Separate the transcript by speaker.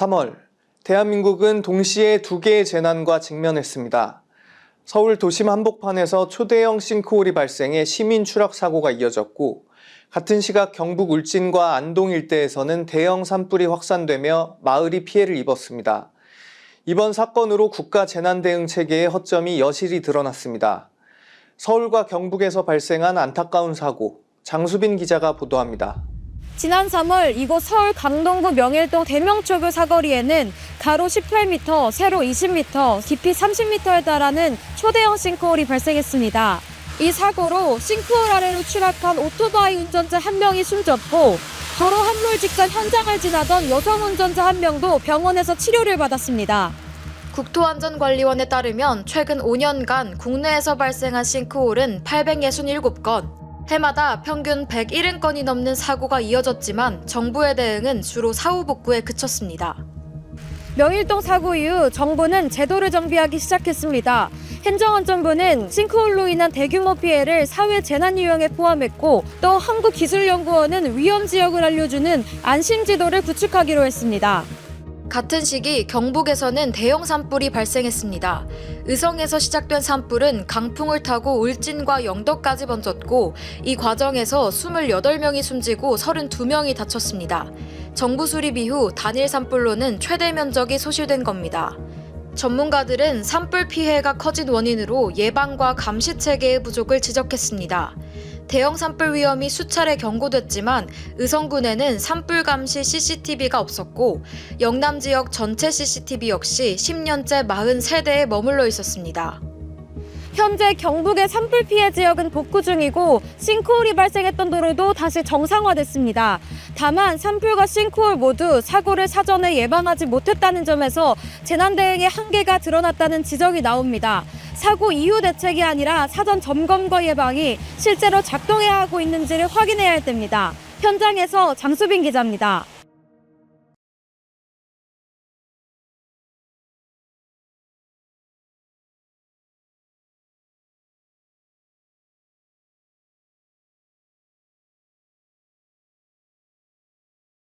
Speaker 1: 3월, 대한민국은 동시에 두 개의 재난과 직면했습니다. 서울 도심 한복판에서 초대형 싱크홀이 발생해 시민 추락 사고가 이어졌고, 같은 시각 경북 울진과 안동 일대에서는 대형 산불이 확산되며 마을이 피해를 입었습니다. 이번 사건으로 국가 재난대응 체계의 허점이 여실히 드러났습니다. 서울과 경북에서 발생한 안타까운 사고, 장수빈 기자가 보도합니다.
Speaker 2: 지난 3월 이곳 서울 강동구 명일동 대명초교 사거리에는 가로 18m, 세로 20m, 깊이 30m에 달하는 초대형 싱크홀이 발생했습니다. 이 사고로 싱크홀 아래로 추락한 오토바이 운전자 한 명이 숨졌고 도로 함몰 직전 현장을 지나던 여성 운전자 한 명도 병원에서 치료를 받았습니다. 국토안전관리원에 따르면 최근 5년간 국내에서 발생한 싱크홀은 867건, 해마다 평균 101건이 넘는 사고가 이어졌지만 정부의 대응은 주로 사후 복구에 그쳤습니다. 명일동 사고 이후 정부는 제도를 정비하기 시작했습니다. 행정안전부는 싱크홀로 인한 대규모 피해를 사회 재난 유형에 포함했고 또 한국기술연구원은 위험 지역을 알려주는 안심 지도를 구축하기로 했습니다. 같은 시기 경북에서는 대형 산불이 발생했습니다. 의성에서 시작된 산불은 강풍을 타고 울진과 영덕까지 번졌고 이 과정에서 28명이 숨지고 32명이 다쳤습니다. 정부 수립 이후 단일 산불로는 최대 면적이 소실된 겁니다. 전문가들은 산불 피해가 커진 원인으로 예방과 감시 체계의 부족을 지적했습니다. 대형 산불 위험이 수차례 경고됐지만 의성군에는 산불 감시 CCTV가 없었고 영남 지역 전체 CCTV 역시 10년째 43대에 머물러 있었습니다. 현재 경북의 산불 피해 지역은 복구 중이고 싱크홀이 발생했던 도로도 다시 정상화됐습니다. 다만 산불과 싱크홀 모두 사고를 사전에 예방하지 못했다는 점에서 재난 대응의 한계가 드러났다는 지적이 나옵니다. 사고 이후 대책이 아니라 사전 점검과 예방이 실제로 작동해야 하고 있는지를 확인해야 할 때입니다. 현장에서 장수빈 기자입니다.